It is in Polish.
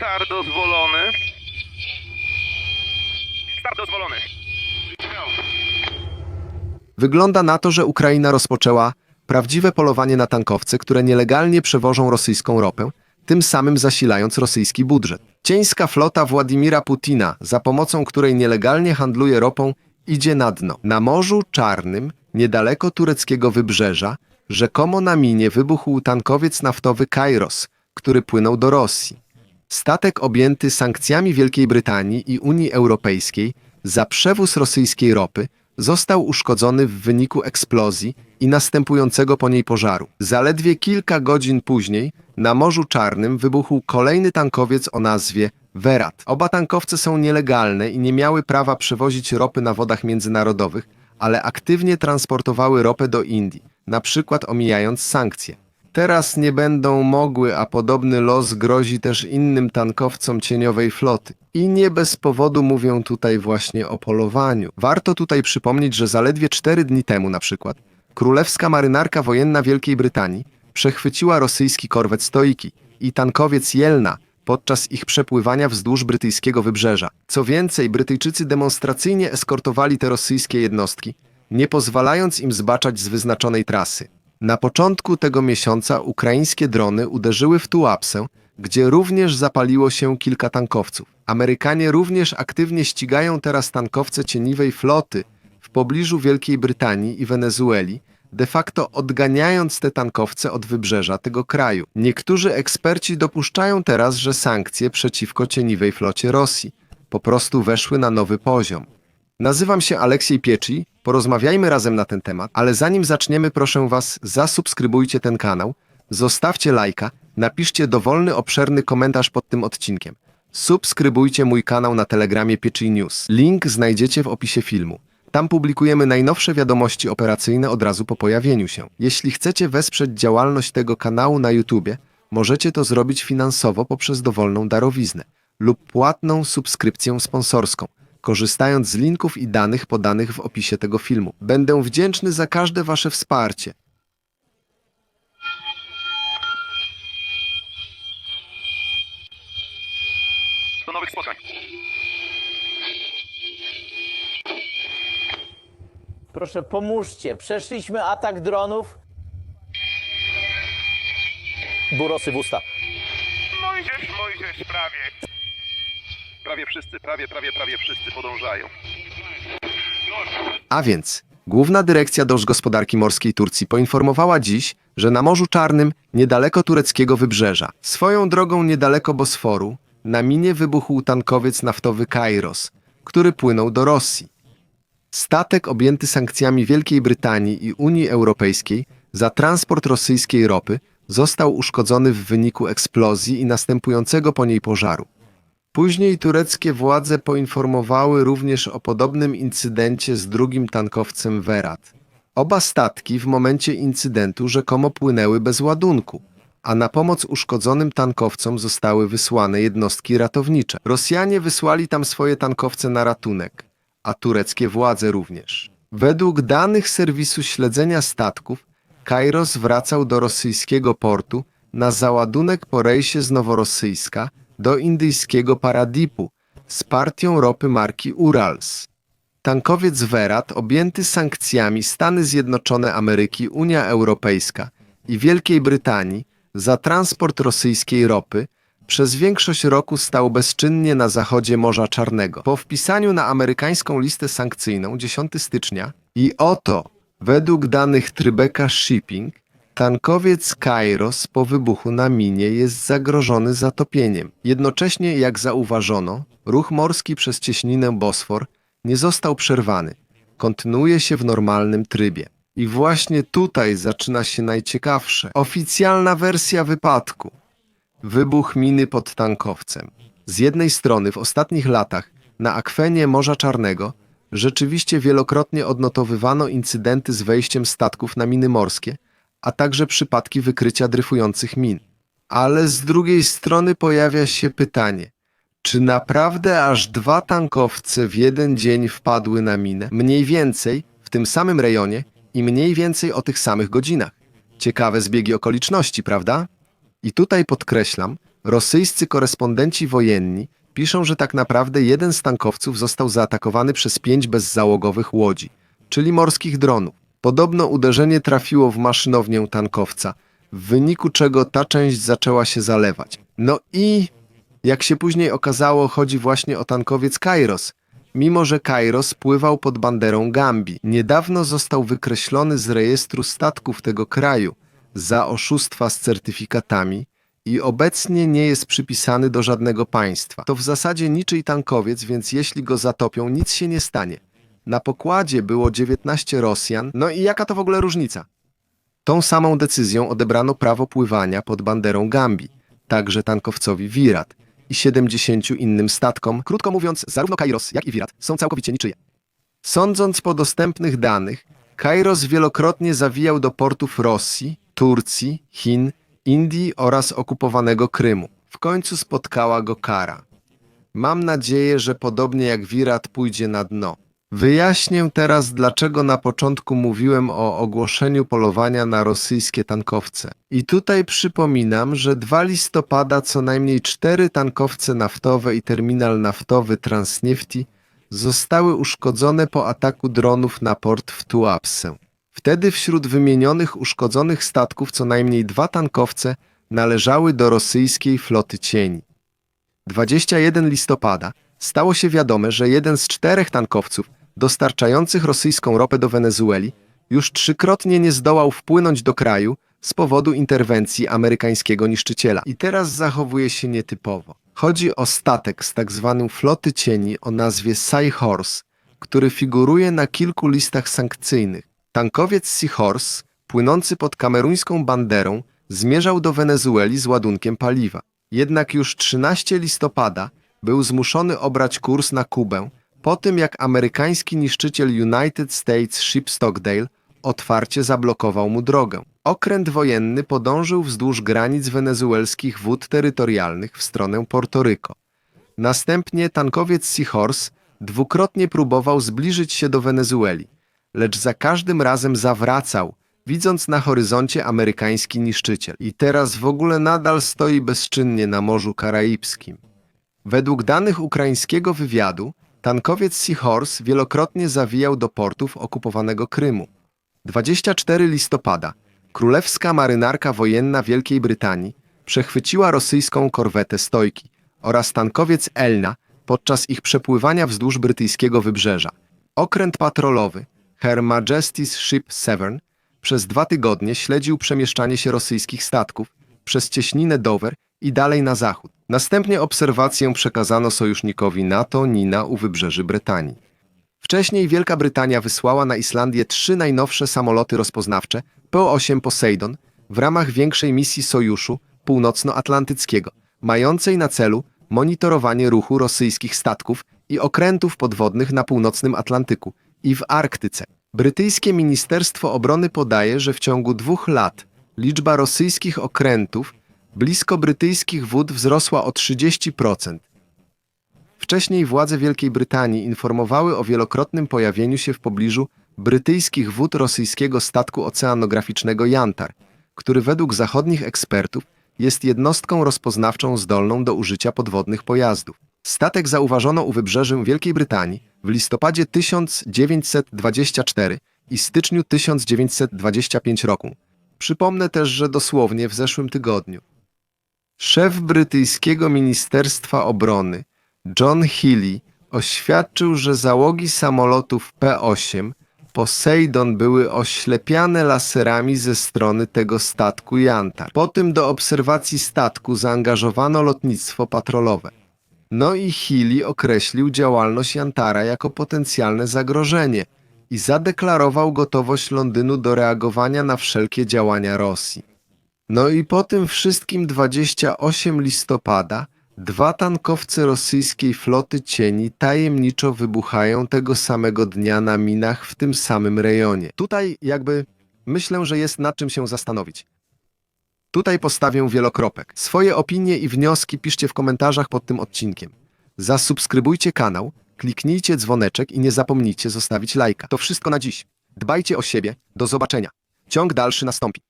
Start dozwolony. Start dozwolony. Wygląda na to, że Ukraina rozpoczęła prawdziwe polowanie na tankowce, które nielegalnie przewożą rosyjską ropę, tym samym zasilając rosyjski budżet. Cieńska flota Władimira Putina, za pomocą której nielegalnie handluje ropą, idzie na dno. Na Morzu Czarnym, niedaleko tureckiego wybrzeża, rzekomo na minie wybuchł tankowiec naftowy Kairos, który płynął do Rosji. Statek objęty sankcjami Wielkiej Brytanii i Unii Europejskiej za przewóz rosyjskiej ropy został uszkodzony w wyniku eksplozji i następującego po niej pożaru. Zaledwie kilka godzin później na Morzu Czarnym wybuchł kolejny tankowiec o nazwie Verat. Oba tankowce są nielegalne i nie miały prawa przewozić ropy na wodach międzynarodowych, ale aktywnie transportowały ropę do Indii, na przykład omijając sankcje. Teraz nie będą mogły, a podobny los grozi też innym tankowcom cieniowej floty. I nie bez powodu mówią tutaj właśnie o polowaniu. Warto tutaj przypomnieć, że zaledwie cztery dni temu na przykład królewska marynarka wojenna Wielkiej Brytanii przechwyciła rosyjski korwet Stoiki i tankowiec Jelna podczas ich przepływania wzdłuż brytyjskiego wybrzeża. Co więcej, Brytyjczycy demonstracyjnie eskortowali te rosyjskie jednostki, nie pozwalając im zbaczać z wyznaczonej trasy. Na początku tego miesiąca ukraińskie drony uderzyły w Tuapsę, gdzie również zapaliło się kilka tankowców. Amerykanie również aktywnie ścigają teraz tankowce cieniwej floty w pobliżu Wielkiej Brytanii i Wenezueli, de facto odganiając te tankowce od wybrzeża tego kraju. Niektórzy eksperci dopuszczają teraz, że sankcje przeciwko cieniwej flocie Rosji po prostu weszły na nowy poziom. Nazywam się Aleksiej Pieczy, porozmawiajmy razem na ten temat, ale zanim zaczniemy, proszę Was, zasubskrybujcie ten kanał, zostawcie lajka, napiszcie dowolny, obszerny komentarz pod tym odcinkiem. Subskrybujcie mój kanał na Telegramie Pieczy News. Link znajdziecie w opisie filmu. Tam publikujemy najnowsze wiadomości operacyjne od razu po pojawieniu się. Jeśli chcecie wesprzeć działalność tego kanału na YouTubie, możecie to zrobić finansowo poprzez dowolną darowiznę lub płatną subskrypcję sponsorską, korzystając z linków i danych podanych w opisie tego filmu. Będę wdzięczny za każde Wasze wsparcie. Do nowych spotkań. Proszę, pomóżcie. Przeszliśmy atak dronów. Burosy w usta. Mojżesz, Mojżesz, prawie. Prawie wszyscy, prawie, prawie, prawie wszyscy podążają. A więc, Główna Dyrekcja Dąż Gospodarki Morskiej Turcji poinformowała dziś, że na Morzu Czarnym, niedaleko tureckiego wybrzeża, swoją drogą niedaleko Bosforu, na minie wybuchł tankowiec naftowy Kairos, który płynął do Rosji. Statek objęty sankcjami Wielkiej Brytanii i Unii Europejskiej za transport rosyjskiej ropy został uszkodzony w wyniku eksplozji i następującego po niej pożaru. Później tureckie władze poinformowały również o podobnym incydencie z drugim tankowcem Verat. Oba statki w momencie incydentu rzekomo płynęły bez ładunku, a na pomoc uszkodzonym tankowcom zostały wysłane jednostki ratownicze. Rosjanie wysłali tam swoje tankowce na ratunek, a tureckie władze również. Według danych serwisu śledzenia statków, Kairos wracał do rosyjskiego portu na załadunek po rejsie z Noworosyjska do indyjskiego Paradipu z partią ropy marki Urals. Tankowiec Verat, objęty sankcjami Stany Zjednoczone Ameryki, Unia Europejska i Wielkiej Brytanii za transport rosyjskiej ropy, przez większość roku stał bezczynnie na zachodzie Morza Czarnego. Po wpisaniu na amerykańską listę sankcyjną 10 stycznia i oto, według danych Tribeca Shipping, tankowiec Kairos po wybuchu na minie jest zagrożony zatopieniem. Jednocześnie, jak zauważono, ruch morski przez cieśninę Bosfor nie został przerwany. Kontynuuje się w normalnym trybie. I właśnie tutaj zaczyna się najciekawsze. Oficjalna wersja wypadku. Wybuch miny pod tankowcem. Z jednej strony w ostatnich latach na akwenie Morza Czarnego rzeczywiście wielokrotnie odnotowywano incydenty z wejściem statków na miny morskie, a także przypadki wykrycia dryfujących min. Ale z drugiej strony pojawia się pytanie, czy naprawdę aż dwa tankowce w jeden dzień wpadły na minę? Mniej więcej w tym samym rejonie i mniej więcej o tych samych godzinach. Ciekawe zbiegi okoliczności, prawda? I tutaj podkreślam, Rosyjscy korespondenci wojenni piszą, że tak naprawdę jeden z tankowców został zaatakowany przez pięć bezzałogowych łodzi, czyli morskich dronów. Podobno uderzenie trafiło w maszynownię tankowca, w wyniku czego ta część zaczęła się zalewać. No i, jak się później okazało, chodzi właśnie o tankowiec Kairos. Mimo, że Kairos pływał pod banderą Gambii, niedawno został wykreślony z rejestru statków tego kraju za oszustwa z certyfikatami i obecnie nie jest przypisany do żadnego państwa. To w zasadzie niczyj tankowiec, więc jeśli go zatopią, nic się nie stanie. Na pokładzie było 19 Rosjan, no i jaka to w ogóle różnica? Tą samą decyzją odebrano prawo pływania pod banderą Gambii, także tankowcowi Wirat i 70 innym statkom. Krótko mówiąc, zarówno Kairos, jak i Wirat są całkowicie niczyje. Sądząc po dostępnych danych, Kairos wielokrotnie zawijał do portów Rosji, Turcji, Chin, Indii oraz okupowanego Krymu. W końcu spotkała go kara. Mam nadzieję, że podobnie jak Wirat pójdzie na dno. Wyjaśnię teraz, dlaczego na początku mówiłem o ogłoszeniu polowania na rosyjskie tankowce. I tutaj przypominam, że 2 listopada co najmniej cztery tankowce naftowe i terminal naftowy Transnefti zostały uszkodzone po ataku dronów na port w Tuapsę. Wtedy wśród wymienionych uszkodzonych statków co najmniej dwa tankowce należały do rosyjskiej floty cieni. 21 listopada stało się wiadome, że jeden z czterech tankowców dostarczających rosyjską ropę do Wenezueli już trzykrotnie nie zdołał wpłynąć do kraju z powodu interwencji amerykańskiego niszczyciela. I teraz zachowuje się nietypowo. Chodzi o statek z tak zwanym floty cieni o nazwie Seahorse, który figuruje na kilku listach sankcyjnych. Tankowiec Seahorse, płynący pod kameruńską banderą, zmierzał do Wenezueli z ładunkiem paliwa. Jednak już 13 listopada był zmuszony obrać kurs na Kubę, po tym jak amerykański niszczyciel United States Ship Stockdale otwarcie zablokował mu drogę. Okręt wojenny podążył wzdłuż granic wenezuelskich wód terytorialnych w stronę Portoryko. Następnie tankowiec Seahorse dwukrotnie próbował zbliżyć się do Wenezueli, lecz za każdym razem zawracał, widząc na horyzoncie amerykański niszczyciel. I teraz w ogóle nadal stoi bezczynnie na Morzu Karaibskim. Według danych ukraińskiego wywiadu, tankowiec Seahorse wielokrotnie zawijał do portów okupowanego Krymu. 24 listopada królewska marynarka wojenna Wielkiej Brytanii przechwyciła rosyjską korwetę Stojki oraz tankowiec Elna podczas ich przepływania wzdłuż brytyjskiego wybrzeża. Okręt patrolowy Her Majesty's Ship Severn przez dwa tygodnie śledził przemieszczanie się rosyjskich statków przez cieśninę Dover i dalej na zachód. Następnie obserwację przekazano sojusznikowi NATO Nina u wybrzeży Brytanii. Wcześniej Wielka Brytania wysłała na Islandię trzy najnowsze samoloty rozpoznawcze PO-8 Poseidon w ramach większej misji Sojuszu Północnoatlantyckiego, mającej na celu monitorowanie ruchu rosyjskich statków i okrętów podwodnych na północnym Atlantyku i w Arktyce. Brytyjskie Ministerstwo Obrony podaje, że w ciągu dwóch lat liczba rosyjskich okrętów blisko brytyjskich wód wzrosła o 30%. Wcześniej władze Wielkiej Brytanii informowały o wielokrotnym pojawieniu się w pobliżu brytyjskich wód rosyjskiego statku oceanograficznego Jantar, który według zachodnich ekspertów jest jednostką rozpoznawczą zdolną do użycia podwodnych pojazdów. Statek zauważono u wybrzeży Wielkiej Brytanii w listopadzie 1924 i styczniu 1925 roku. Przypomnę też, że dosłownie w zeszłym tygodniu. Szef brytyjskiego Ministerstwa Obrony John Healy oświadczył, że załogi samolotów P-8 Poseidon były oślepiane laserami ze strony tego statku Jantar. Po tym do obserwacji statku zaangażowano lotnictwo patrolowe. No i Healy określił działalność Jantara jako potencjalne zagrożenie i zadeklarował gotowość Londynu do reagowania na wszelkie działania Rosji. No i po tym wszystkim 28 listopada dwa tankowce rosyjskiej floty cieni tajemniczo wybuchają tego samego dnia na minach w tym samym rejonie. Tutaj jakby myślę, że jest nad czym się zastanowić. Tutaj postawię wielokropek. Swoje opinie i wnioski piszcie w komentarzach pod tym odcinkiem. Zasubskrybujcie kanał, kliknijcie dzwoneczek i nie zapomnijcie zostawić lajka. To wszystko na dziś. Dbajcie o siebie. Do zobaczenia. Ciąg dalszy nastąpi.